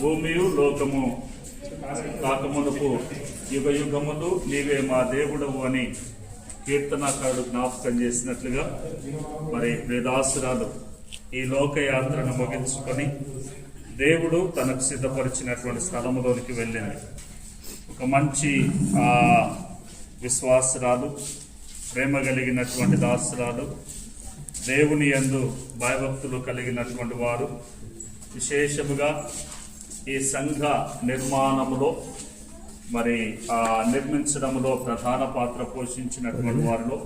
భూమియు లోకము కాకమునకు యుగ యుగములు నీవే మా దేవుడవు అని కీర్తనాకారుడు జ్ఞాపకం చేసినట్లుగా మరి వేదాసురాలు ఈ లోకయాత్రను ముగించుకొని దేవుడు తనకు సిద్ధపరిచినటువంటి స్థలములోనికి వెళ్ళింది. ఒక మంచి విశ్వాసురాలు ప్రేమ కలిగినటువంటి దాసురాలు దేవుని యందు భయభక్తులు కలిగినటువంటి వారు విశేషముగా ఈ సంఘ నిర్మాణములో మరి ఆ నిర్మించడంలో ప్రధాన పాత్ర పోషించినటువంటి వారిలో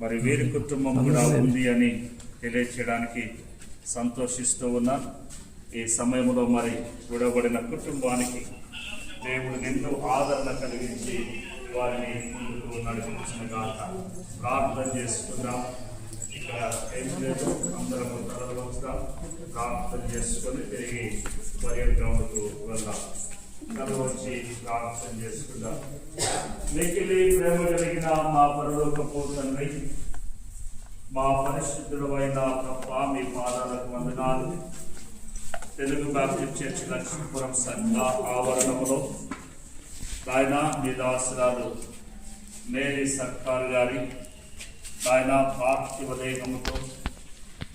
మరి వీరి కుటుంబం కూడా ఉంది అని తెలియచేయడానికి సంతోషిస్తూ ఉన్నాను ఈ సమయంలో మరి విడబడిన కుటుంబానికి దేవుడు నిన్ను ఆదరణ కలిగించి వారిని ముందుకు నడిపించిన గాక ప్రార్థన చేసుకుందాం. ఇక్కడ ఏం లేదు. అందరం తలలు వస్తాం ప్రార్థన చేసుకొని తిరిగి బరియల్ గ్రౌండ్కు వెళ్దాం. తను వచ్చి ప్రార్థన చేసుకుందాం. మిగిలి ప్రేమ కలిగిన మా పరలోకపు తండ్రి మా పరిశుద్ధుడైన తప్ప మీ పాదాలకు వందనాలు. తెలుగు బ్యాప్టిస్ట్ చర్చ్ లక్ష్మీపురం సంఘ ఆవరణములో ఆయన మీ దాసురాలు మేరీ సర్కార్ గారి ఆయన పార్థివ దేహముతో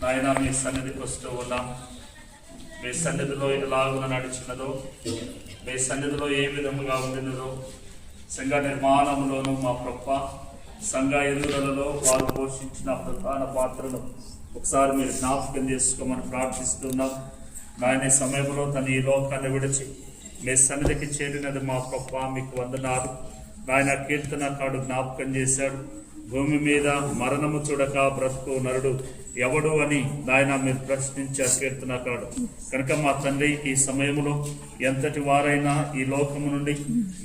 నాయన మీ సన్నిధికి వస్తూ ఉన్నాం. మీ సన్నిధిలో ఎలాగున నడిచినదో మీ సన్నిధిలో ఏ విధముగా ఉండినదో సంఘ నిర్మాణంలోనూ మా ప్రొప్ప సంఘ ఎదుగుదలలో వారు పోషించిన ప్రధాన పాత్రను ఒకసారి మీరు జ్ఞాపకం చేసుకోమని ప్రార్థిస్తున్నాం. నాయన సమయంలో తన ఈ లోకాన్ని విడిచి మీ సన్నిధికి చేరినది మా ప్రొప్ప మీకు వందనాలు. నాయన కీర్తన కాడు జ్ఞాపకం చేశాడు. భూమి మీద మరణము చూడక బ్రతుకు నరుడు ఎవడు అని నాయన మీరు ప్రశ్నించారు కీర్తనకాడు కనుక మా తండ్రి ఈ సమయంలో ఎంతటి వారైనా ఈ లోకము నుండి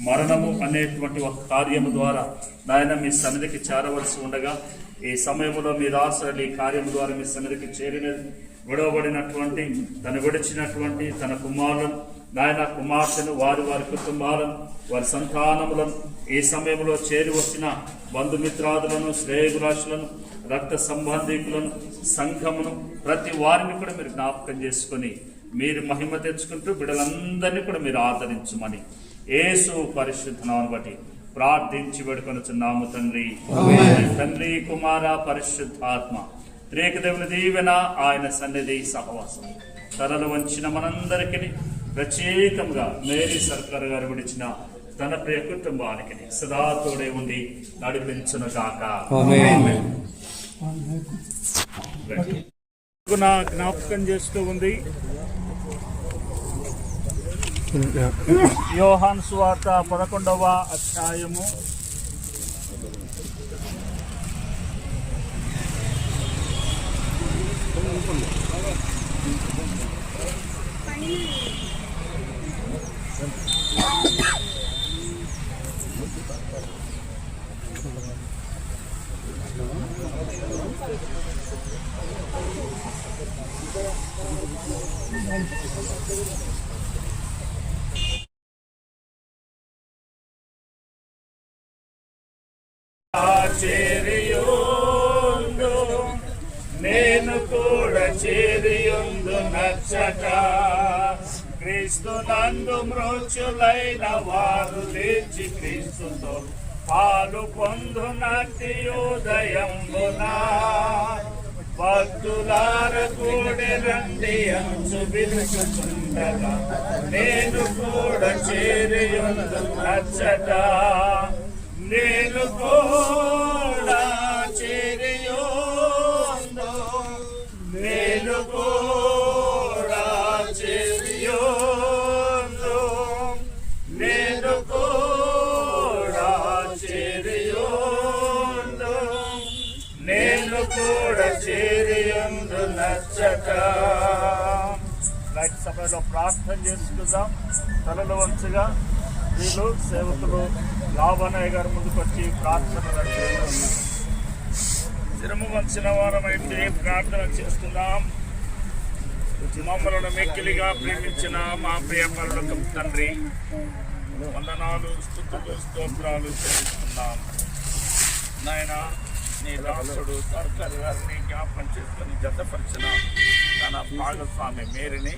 మరణము అనేటువంటి ఒక కార్యము ద్వారా నాయన మీ సన్నిధికి చేరవలసి ఉండగా ఈ సమయంలో మీ రాసులు ఈ కార్యము ద్వారా మీ సన్నిధికి చేరినది విడవబడినటువంటి తను విడిచినటువంటి తన కుమారులను నాయన కుమార్తెను వారి వారి కుటుంబాలను వారి సంతానములను ఈ సమయంలో చేరి వచ్చిన బంధుమిత్రాదులను శ్రేయగురాశులను రక్త సంబంధికులను సంఘమును ప్రతి వారిని కూడా మీరు జ్ఞాపకం చేసుకొని మీరు మహిమ తెచ్చుకుంటూ బిడ్డలందరినీ కూడా మీరు ఆదరించమని యేసు పరిశుద్ధనాన్ని బట్టి ప్రార్థించి వేడుకొనుచున్నాము తండ్రి. తండ్రి కుమార పరిశుద్ధాత్మ త్రేకదేవుని దీవెన ఆయన సన్నిధి సహవాసం. తలలు వంచిన మనందరికీ ప్రత్యేకంగా మేరీ సర్కార్ గారు విడిచిన తన ప్రియ కుటుంబానికి సదా తోడే ఉండి నడిపించును గాక నా జ్ఞాపకం చేస్తూ ఉంది. యోహాన్ సువార్త పదకొండవ అధ్యాయము నేను కూడా చేరియుందు నచ్చట క్రీస్తు నందు మృత్యులైన వారు లేచి క్రీస్తుతో పాలు పొందునట్టి ఉదయంబునా భక్తులార కూడి రండి అంచు పిలుచుకుండగా నేను కూడా చేరి నచ్చట. నేను కూడా చేరి నేను కూడా చేరియో నచ్చట నైట్ సమయంలో ప్రార్థన చేసుకుందాం. తలలు వంచగా వీళ్ళు సేవకులు లాభనయ్య గారు ముందుకు వచ్చి ప్రార్థన శిరము వంచిన వారం అయితే ప్రార్థన చేస్తున్నాం. మమ్మలను మెక్కిలిగా ప్రేమించిన మా ప్రియ పరులకు తండ్రి వందనాలు స్థుతులు స్తోత్రాలు చెల్లిస్తున్నాం. నాయన నీ దాసుడు సర్కారు గారిని జ్ఞాపకం చేసుకొని జతపరిచిన తన భాగస్వామి మేరిని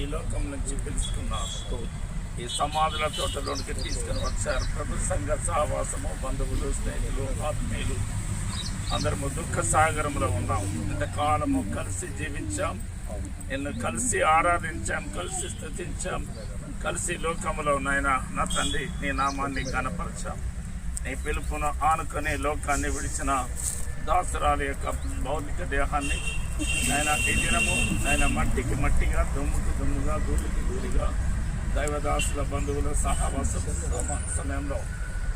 ఈ లోకం నుంచి పిలుచుకున్నారు ఈ సమాధుల తోటలోనికి తీసుకుని వచ్చారు. ప్రభు సంఘ సహవాసము బంధువులు స్నేహితులు ఆత్మీయులు. అందరము దుఃఖ సాగరంలో ఉన్నాం. ఇంతకాలము కలిసి జీవించాం. నిన్ను కలిసి ఆరాధించాం కలిసి స్థుతించాం. కలిసి లోకములో నాయన నా తండ్రి నీ నామాన్ని కనపరచాం నీ పిలుపును ఆనుకొని లోకాన్ని విడిచిన దాసరాల యొక్క భౌతిక దేహాన్ని ఆయన ఈ దినము ఆయన మట్టికి మట్టిగా దుమ్ముకి దుమ్ముగా ధూళికి ధూళిగా దైవదాసుల బంధువుల సహవాస సమయంలో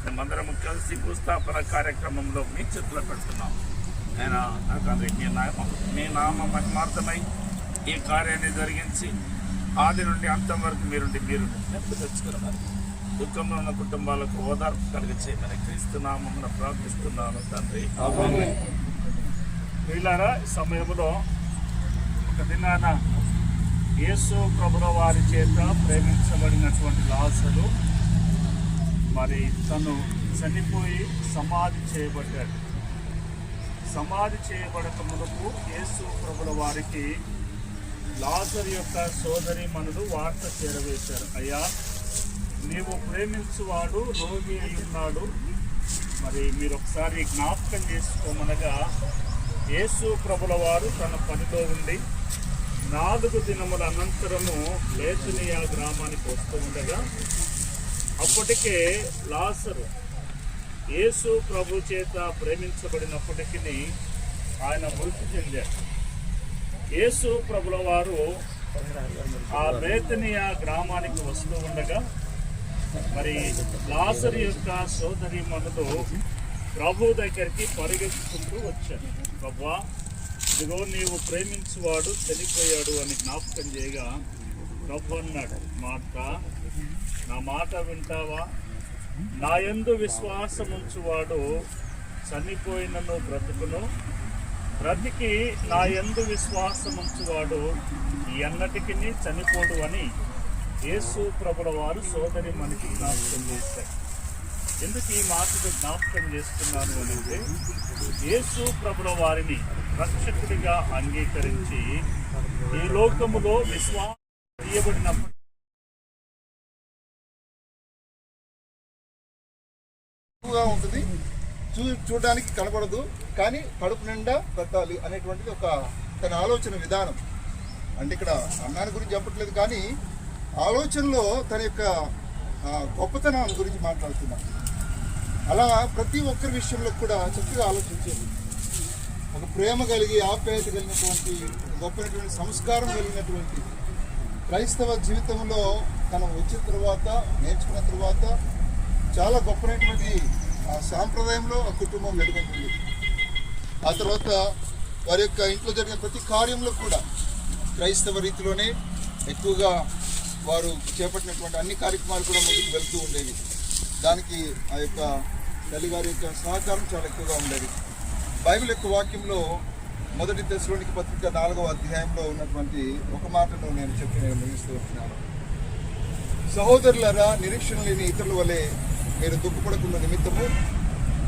మేమందరం కలిసి భూస్థాపన కార్యక్రమంలో మీ చేతిలో పెడుతున్నాం. ఆయన నాకు తండ్రి మీ నామ. మీ నామ మహిమార్థమై ఈ కార్యాన్ని జరిగించి ఆది నుండి అంతం వరకు మీరుండి మీరు నెప్పు తెచ్చుకున్నారు దుఃఖంలో ఉన్న కుటుంబాలకు ఓదార్పు కలిగి చేయమని క్రీస్తు నామమున ప్రార్థిస్తున్నాను తండ్రి. వీళ్ళారా ఈ సమయంలో ఒక దినాన యేసు ప్రభుల వారి చేత ప్రేమించబడినటువంటి లాసరు మరి తను చనిపోయి సమాధి చేయబడ్డాడు. సమాధి చేయబడక మునుపు యేసు ప్రభుల వారికి లాజర్ యొక్క సోదరి మనుడు వార్త చేరవేశారు. అయ్యా నీవు ప్రేమించువాడు రోగి అయి ఉన్నాడు. మరి మీరు ఒకసారి జ్ఞాపకం చేసుకోమనగా యేసు ప్రభుల వారు తన పనిలో ఉండి నాలుగు దినముల అనంతరము లేతునియా గ్రామానికి వస్తూ ఉండగా అప్పటికే లాసరు యేసు ప్రభు చేత ప్రేమించబడినప్పటికీ ఆయన మృతి చెందారు యేసు ప్రభుల వారు ఆ బేతనియా గ్రామానికి వస్తూ ఉండగా మరి లాసరు యొక్క సోదరి మనులు ప్రభు దగ్గరికి పరిగెత్తుకుంటూ వచ్చాను ప్రభా ఇదిగో నీవు ప్రేమించువాడు చనిపోయాడు అని జ్ఞాపకం చేయగా ప్రభు అన్నాడు మాట నా మాట వింటావా? నా ఎందు విశ్వాసం ఉంచువాడు చనిపోయినను బ్రతుకును. బ్రతికి నా యందు విశ్వాసం ఉంచువాడు ఎన్నటికి చనిపోడు అని యేసు ప్రభుల వారు సోదరి మనకి జ్ఞాపకం చేశారు. ఎందుకు ఈ మాటకు జ్ఞాపకం చేస్తున్నాను అంటే యేసు ప్రభుల వారిని రక్షకుడిగా అంగీకరించి ఈ లోకములో విశ్వాసం చేయబడినప్పుడు ఎక్కువగా ఉంటుంది. చూ చూడడానికి కనపడదు కానీ కడుపు నిండా పెట్టాలి అనేటువంటిది ఒక తన ఆలోచన విధానం. అంటే ఇక్కడ అన్నాన్ని గురించి చెప్పట్లేదు కానీ ఆలోచనలో తన యొక్క గొప్పతనం గురించి మాట్లాడుతున్నాం. అలా ప్రతి ఒక్కరి విషయంలో కూడా చక్కగా ఆలోచించేది. ఒక ప్రేమ కలిగి ఆప్యాయత కలిగినటువంటి గొప్పనటువంటి సంస్కారం కలిగినటువంటి క్రైస్తవ జీవితంలో తను వచ్చిన తర్వాత నేర్చుకున్న తర్వాత చాలా గొప్పనటువంటి ఆ సాంప్రదాయంలో ఆ కుటుంబం వెలుగుతుంది ఆ తర్వాత వారి యొక్క ఇంట్లో జరిగిన ప్రతి కార్యంలో కూడా క్రైస్తవ రీతిలోనే ఎక్కువగా వారు చేపట్టినటువంటి అన్ని కార్యక్రమాలు కూడా ముందుకు వెళ్తూ ఉండేవి. దానికి ఆ యొక్క తల్లిగారి యొక్క సహకారం చాలా ఎక్కువగా ఉండేది. బైబిల్ యొక్క వాక్యంలో మొదటి దశలోనికి పత్రిక నాలుగవ అధ్యాయంలో ఉన్నటువంటి ఒక మాటను నేను చెప్పి నేను ముగిస్తూ వచ్చినాను సహోదరులరా నిరీక్షణ లేని ఇతరుల వలె మీరు దుఃఖపడకున్న నిమిత్తము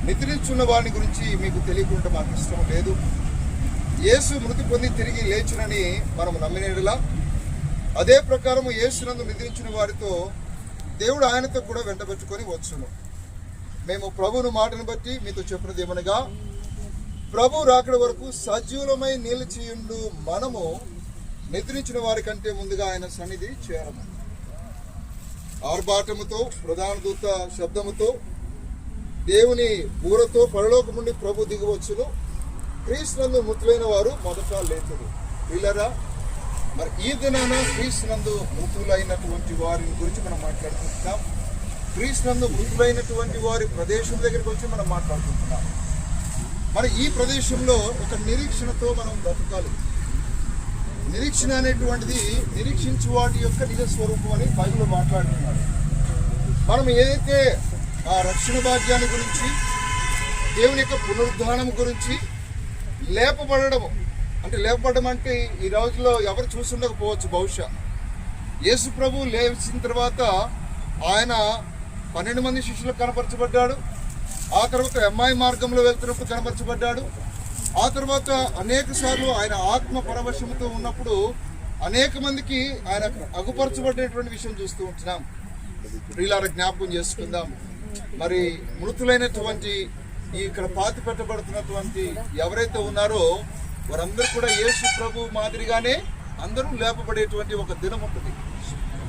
నిద్రించున్న వారిని గురించి మీకు తెలియకుండా మాకు ఇష్టం లేదు. యేసు మృతి పొంది తిరిగి లేచునని మనము నమ్మినేడులా అదే ప్రకారము యేసునందు నిద్రించిన వారితో దేవుడు ఆయనతో కూడా వెంటబెట్టుకొని వచ్చును. మేము ప్రభువుని మాటను బట్టి మీతో చెప్పినది ఏమనగా ప్రభు రాకడ వరకు సజీవులమై నిలిచియుండు మనము నిద్రించిన వారి కంటే ముందుగా ఆయన సన్నిధి చేరము. ఆర్భాటముతో ప్రధాన దూత శబ్దముతో దేవుని బూరతో పరలోకం నుండి ప్రభు దిగవచ్చును క్రీస్తునందు మృతులైన వారు మొదట లేచరు వీళ్ళరా? మరి ఈ దినాన క్రీస్తునందు మృతులైనటువంటి వారిని గురించి మనం మాట్లాడుకుంటున్నాం. క్రీస్తునందు మృతులైనటువంటి వారి ప్రదేశం దగ్గరికి వచ్చి మనం మాట్లాడుకుంటున్నాం. మరి ఈ ప్రదేశంలో ఒక నిరీక్షణతో మనం బ్రతకాలి. నిరీక్షణ అనేటువంటిది నిరీక్షించు వాటి యొక్క నిజ స్వరూపం అని బైబిల్లో మాట్లాడుతున్నాడు మనం ఏదైతే ఆ రక్షణ భాగ్యాన్ని గురించి దేవుని యొక్క పునరుద్ధానం గురించి లేపబడము అంటే లేపబడడం అంటే ఈ రోజుల్లో ఎవరు చూసుండకపోవచ్చు బహుశా. యేసు ప్రభు లేచిన తర్వాత ఆయన పన్నెండు మంది శిష్యులకు కనపరచబడ్డాడు. ఆ తర్వాత అమ్మాయి మార్గంలో వెళ్తున్నప్పుడు కనపరచబడ్డాడు. ఆ తర్వాత అనేక సార్లు ఆయన ఆత్మ పరవశంతో ఉన్నప్పుడు అనేక మందికి ఆయన అగుపరచబడినటువంటి విషయం చూస్తూ ఉంటున్నాం. ప్రియులార జ్ఞాపకం చేసుకుందాం. మరి మృతులైనటువంటి ఇక్కడ పాతి పెట్టబడుతున్నటువంటి ఎవరైతే ఉన్నారో వారందరూ కూడా యేసు ప్రభు మాదిరిగానే అందరూ లేపబడేటువంటి ఒక దినం ఉంటుంది.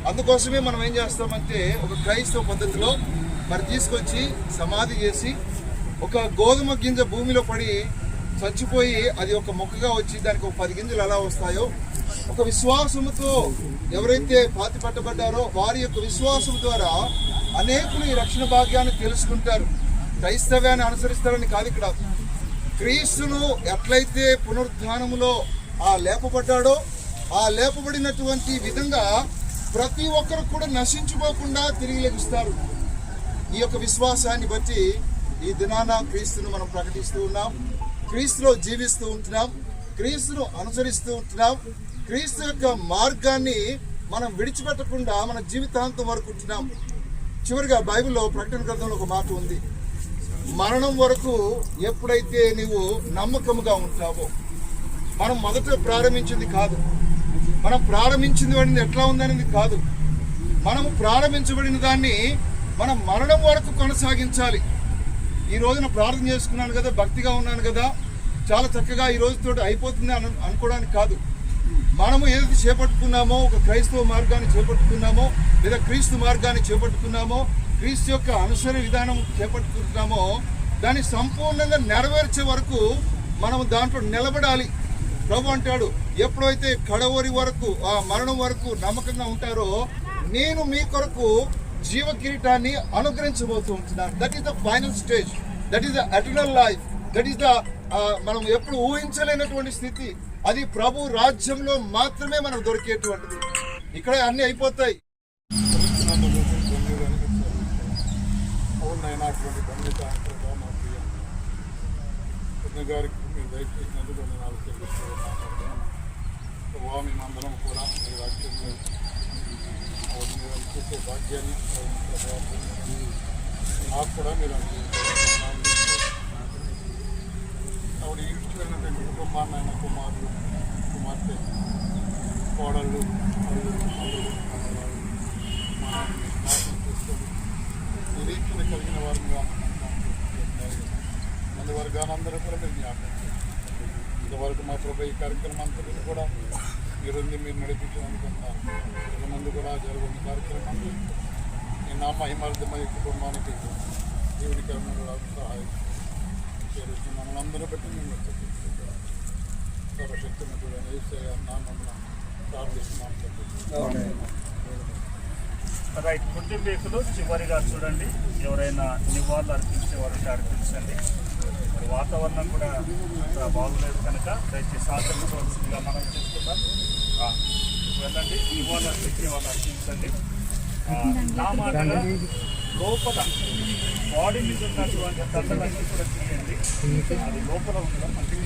అందుకోసమే మనం ఏం చేస్తామంటే ఒక క్రైస్తవ పద్ధతిలో మరి తీసుకొచ్చి సమాధి చేసి ఒక గోధుమ గింజ భూమిలో పడి చచ్చిపోయి అది ఒక మొక్కగా వచ్చి దానికి ఒక పది గింజలు ఎలా వస్తాయో ఒక విశ్వాసముతో ఎవరైతే పాతి పట్టబడ్డారో వారి యొక్క విశ్వాసం ద్వారా అనేకులు ఈ రక్షణ భాగ్యాన్ని తెలుసుకుంటారు. క్రైస్తవ్యాన్ని అనుసరిస్తారని కాదు ఇక్కడ క్రీస్తును ఎట్లయితే పునరుద్ధానములో ఆ లేపబడ్డాడో ఆ లేపబడినటువంటి విధంగా ప్రతి ఒక్కరు కూడా నశించుకోకుండా తిరిగి లభిస్తారు. ఈ యొక్క విశ్వాసాన్ని బట్టి ఈ దినాన క్రీస్తును మనం ప్రకటిస్తూ ఉన్నాం. క్రీస్తులో జీవిస్తూ ఉంటున్నాం. క్రీస్తును అనుసరిస్తూ ఉంటున్నాం. క్రీస్తు యొక్క మార్గాన్ని మనం విడిచిపెట్టకుండా మన జీవితాంతం వరకు ఉంటున్నాం. చివరిగా బైబిల్లో ప్రకటన గ్రంథంలో ఒక మాట ఉంది. మరణం వరకు ఎప్పుడైతే నీవు నమ్మకముగా ఉంటావో మనం మొదట ప్రారంభించింది కాదు. మనం ప్రారంభించింది వాడిని ఎట్లా ఉందనేది కాదు. మనము ప్రారంభించబడిన దాన్ని మనం మరణం వరకు కొనసాగించాలి. ఈ రోజున ప్రార్థన చేసుకున్నాను కదా భక్తిగా ఉన్నాను కదా చాలా చక్కగా ఈ రోజుతో అయిపోతుంది అని అనుకోవడానికి కాదు. మనము ఏదైతే చేపట్టుకున్నామో ఒక క్రైస్తవ మార్గాన్ని చేపట్టుకున్నామో లేదా క్రీస్తు మార్గాన్ని చేపట్టుకున్నామో క్రీస్తు యొక్క అనుసర విధానం చేపట్టుకుంటున్నామో దాన్ని సంపూర్ణంగా నెరవేర్చే వరకు మనం దాంట్లో నిలబడాలి. ప్రభు అంటాడు ఎప్పుడైతే కడవరి వరకు ఆ మరణం వరకు నమ్మకంగా ఉంటారో నేను మీ కొరకు జీవ కిరీటాన్ని అనుగ్రహించబోతూ ఉంటున్నాను. That is the final stage that is the eternal life that is the మనం ఎప్పుడు ఊహించలేనటువంటి స్థితి. అది ప్రభు రాజ్యంలో మాత్రమే మనకు దొరికేటువంటిది. ఇక్కడే అన్నీ అయిపోతాయి. అవునైనటువంటి ధన్యత అంతగా మా ప్రియ గారికి మీరు దయచేసినందుకు నాలుగు చెల్లిస్తున్నాను స్వామి మందరం కూడా మీ వాక్యంలో అవును మీరు చూసే భాగ్యాన్ని నాకు కూడా మీరు అనుగ్రహించారు ఆవిడ ఈడ్చిపోయినటువంటి కుటుంబాన్ని ఆయన కుమారులు కుమార్తె కోడళ్ళు అల్లుడు అల్లుడు అన్నవాళ్ళు మనల్ని జ్ఞాపకం చేసుకొని నిరీక్షణ కలిగిన వారుగా మంది వర్గానందరూ కూడా మీరు జ్ఞాపకం ఇంతవరకు మా ప్రభు ఈ కార్యక్రమం అంతటిని కూడా మీరుండి మీరు నడిపించాలనుకుంటున్నారు ఇంతమంది కూడా జరుగుతున్న కార్యక్రమం నేను నా మహిమార్థమై కుటుంబానికి దేవుడి కర్మలు సహాయం చేరుస్తూ మమ్మల్ని అందరూ బట్టి మేము సర్వశక్తిని కూడా వేసే నామమున ప్రార్థిస్తున్నాం. రైట్ కుటుంబీకులు చివరిగా చూడండి. ఎవరైనా నివాళులు అర్పించేవారు అర్పించండి. మరి వాతావరణం కూడా అంత బాగులేదు కనుక దయచేసి ఆచరించవలసిందిగా మనం చేసుకుందాం. వెళ్ళండి. నివాళులు అర్పించే వాళ్ళు అర్పించండి. నా మాటగా లోపల బాడీ మీద ఉన్నటువంటి తండ్రులన్నీ కూడా తీయండి. అది లోపల ఉండడం మంచిది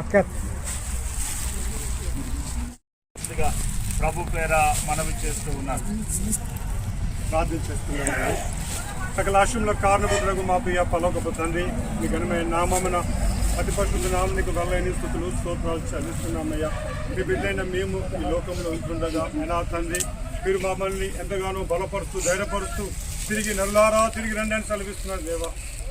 అక్క ప్రభు పేర మనవి చేస్తూ ఉన్నారు ప్రార్థన చేస్తున్నాను. సకల ఆశ్రమంలో కారణపుత్రకు మా ప్రియ పలోకపు తండ్రి మీ ఘనమైన నామమున అతి పరిశుద్ధ నామం నీకు వెళ్ళని స్థుతులు స్తోత్రాలు చెల్లిస్తున్నామయ్యా. మీ బిడ్డైన మేము ఈ లోకంలో ఉంటుండగా అయినా తండ్రి మీరు మమ్మల్ని ఎంతగానో బలపరుస్తూ ధైర్యపరుస్తూ తిరిగి నల్లారా తిరిగి రండి అని సెలవిస్తున్నారు దేవా.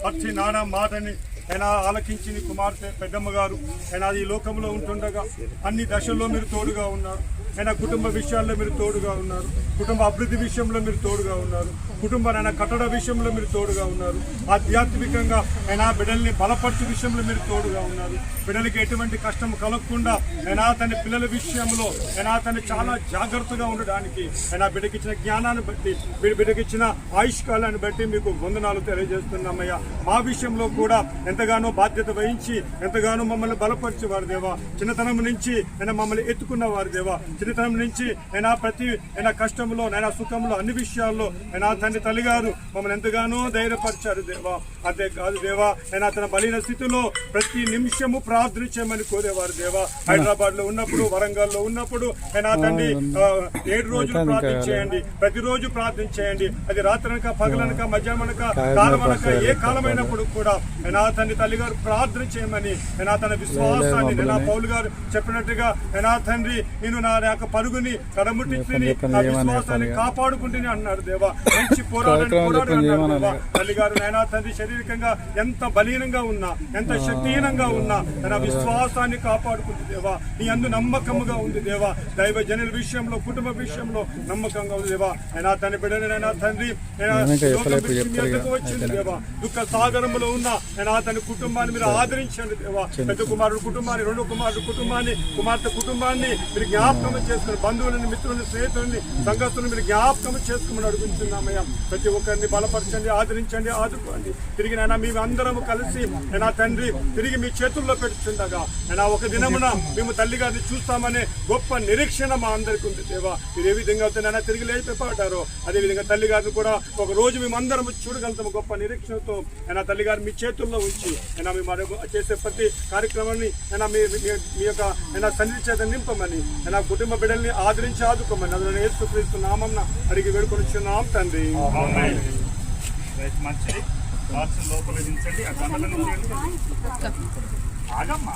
అచ్చి నానా మాటని ఆయన ఆలకించింది కుమార్తె పెద్దమ్మ గారు. ఆయన ఈ లోకంలో ఉంటుండగా అన్ని దశల్లో మీరు తోడుగా ఉన్నారు. ఆయన కుటుంబ విషయాల్లో మీరు తోడుగా ఉన్నారు. కుటుంబ అభివృద్ధి విషయంలో మీరు తోడుగా ఉన్నారు. కుటుంబ అయినా కట్టడ విషయంలో మీరు తోడుగా ఉన్నారు. ఆధ్యాత్మికంగా ఆయన బిడ్డల్ని బలపరచు విషయంలో మీరు తోడుగా ఉన్నారు. బిడ్డలకి ఎటువంటి కష్టం కలగకుండా ఆయన తన పిల్లల విషయంలో ఆయన తను చాలా జాగ్రత్తగా ఉండడానికి ఆయన బిడ్డకి ఇచ్చిన జ్ఞానాన్ని బట్టి బిడ్డకి ఇచ్చిన ఆయుష్కాలాన్ని బట్టి మీకు వందనాలు తెలియజేస్తున్నామయ్యా. మా విషయంలో కూడా ఎంతగానో బాధ్యత వహించి ఎంతగానో మమ్మల్ని బలపరిచేవారు దేవా. చిన్నతనం నుంచి అయినా మమ్మల్ని ఎత్తుకున్న వారు దేవా. చిన్నతనం నుంచి అయినా ప్రతి అయినా కష్టంలో అయినా సుఖంలో అన్ని విషయాల్లో అయినా తండ్రి తల్లిగారు మమ్మల్ని ఎంతగానో ధైర్యపరిచారు దేవా. అంతే కాదు దేవా అయినా తన బలహీన స్థితిలో ప్రతి నిమిషము ప్రార్థన చేయమని కోరేవారు దేవా. హైదరాబాద్లో ఉన్నప్పుడు వరంగల్లో ఉన్నప్పుడు అయినా తండ్రి ఏడు రోజులు ప్రార్థన చేయండి. ప్రతిరోజు ప్రార్థన చేయండి. అది రాత్రనక పగలనక మధ్యాహ్నక కాలమనక ఏ కాలమైనప్పుడు కూడా అయినా తండ్రి తల్లి గారు ప్రార్థన చేయమని. అయినా తన విశ్వాసాన్ని నా పౌలు గారు చెప్పినట్టుగా అయినా తండ్రి నేను నా యొక్క పరుగుని కడముట్టించుకుని నా విశ్వాసాన్ని కాపాడుకుంటూనే అన్నారు దేవా. మంచి పోరాడని పోరాడు అన్నారు దేవా. తల్లి గారు నాయనా తండ్రి శారీరకంగా ఎంత బలీనంగా ఉన్నా ఎంత శక్తిహీనంగా ఉన్నా తన విశ్వాసాన్ని కాపాడుకుంది దేవా. నీ అందు నమ్మకముగా ఉంది దేవా. దైవ జనుల విషయంలో కుటుంబ విషయంలో నమ్మకంగా ఉంది దేవా. అయినా తన బిడ్డనైనా తండ్రి వచ్చింది దేవా. దుఃఖ సాగరంలో ఉన్న అయినా తన కుటుంబాన్ని మీరు ఆదరించండి దేవా. పెద్ద కుమారుడు కుటుంబాన్ని రెండో కుమారుడు కుటుంబాన్ని కుమార్తె కుటుంబాన్ని మీరు జ్ఞాపకం చేసుకుని బంధువులని మిత్రులని స్నేహితులని సంఘస్థులను మీరు జ్ఞాపకం చేసుకోమని అడుగుతున్నామయ్యా. ప్రతి ఒక్కరిని బలపరచండి ఆదరించండి ఆదుకోండి. తిరిగి నైనా మేము అందరము కలిసి నా తండ్రి తిరిగి మీ చేతుల్లో పెట్టుచుండగా అయినా ఒక దినమున మేము తల్లి గారిని చూస్తామనే గొప్ప నిరీక్షణ మా అందరికి ఉంది దేవా. మీరు ఏ విధంగా అవుతానైనా తిరిగి లేచిపడ్డారో అదే విధంగా తల్లి గారిని కూడా ఒక రోజు మేము అందరం చూడగలుగుతాము గొప్ప నిరీక్షణతో. అయినా తల్లి గారిని మీ చేతుల్లో ఉంచి అయినా మేము మరొక చేసే ప్రతి కార్యక్రమాన్ని అయినా మీ మీ- మీ యొక్క అయినా సన్నిధి చేత నింపమని అయినా కుటుంబ బిడ్డల్ని ఆదరించి ఆదుకోమని అందులో యేసుక్రీస్తు నామం అడిగి వేడుకొని తండ్రి మంచిది లోపల దించండి ఆ గంటలను ఆగమ్మా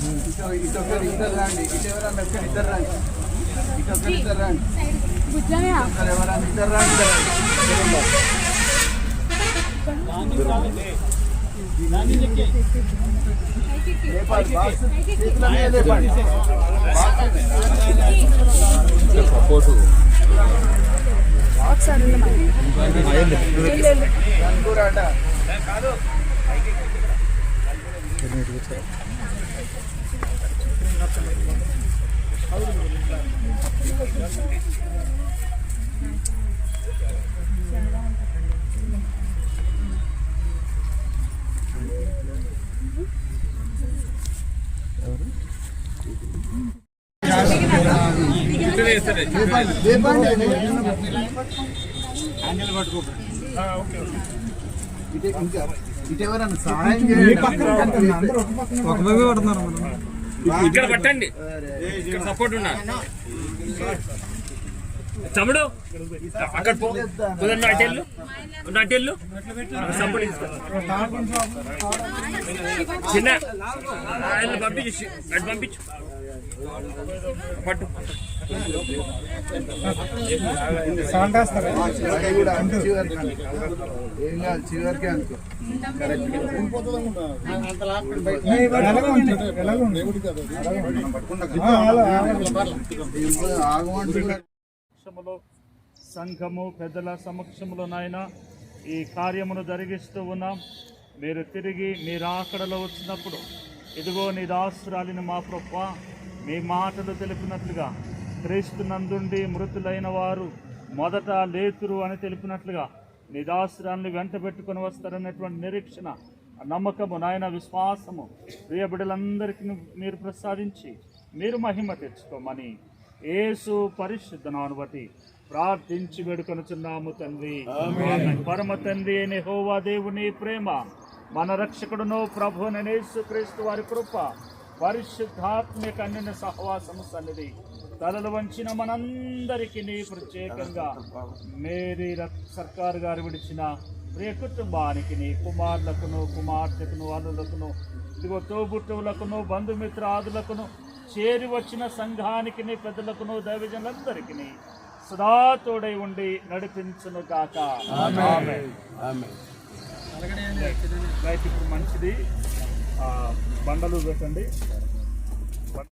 ఇద్దరు రండి. ఇటు ఎవరన్నా ఒక్కరు ఇద్దరు రండి. ఇటొకరు ఇద్దరు రండి. ఒక్కరు ఎవరన్నా ఇద్దరు రండి. లేపాలి. బాక్స్ చేతుల మీద లేపండి కూడా అట ఇటు ఇంకా ఇటు ఎవరన్నా సహాయం చేయండి ఇక్కడ పట్టండి. ఇక్కడ సపోర్ట్ ఉన్నా తమ్ముడు అక్కడ పో. కుదరను అటెళ్ళు అటెళ్ళు సపోర్ట్. చిన్న పంపించు అటు పంపించు. పట్టు. చివరికి అనుకో సంఘము పెద్దల సమక్షములో నాయన ఈ కార్యమును జరిగిస్తూ ఉన్నాం. మీరు తిరిగి మీ రాకడలో వచ్చినప్పుడు ఇదిగో నీ దాసురాలిని మా ప్రొప్ప మీ మాటలు తెలిపినట్లుగా క్రీస్తు నందుండి మృతులైన వారు మొదట లేతురు అని తెలిపినట్లుగా నీ దాసురాల్ని వెంట పెట్టుకొని వస్తారన్నటువంటి నిరీక్షణ నమ్మకము నాయన విశ్వాసము ప్రియ బిడ్డలందరికీ మీరు ప్రసాదించి మీరు మహిమ తెచ్చుకోమని యేసు పరిశుద్ధ నాను బట్టి ప్రార్థించి వేడుకొనుచున్నాము తండ్రి. పరమ తండ్రి అయిన హోవా దేవుని ప్రేమ మన రక్షకుడును ప్రభు క్రీస్తు వారి కృప పరిశుద్ధాత్మిక అన్నిన సహవాసము సన్నిధి. తలలు వంచిన మనందరికీ ప్రత్యేకంగా. మేరీ రక్- సర్కార్ గారు విడిచిన ప్రియ కుటుంబానికి నీ కుమారులకును కుమార్తెకును అల్లులకును ఇదిగో తోబుట్టువులకును బంధుమిత్రాదులకును చేరి వచ్చిన సంఘానికి నీ పెద్దలకును దైవజనులందరికీ సదా తోడై ఉండి నడిపించును ఇప్పుడు మంచిది. బండలు పెట్టండి.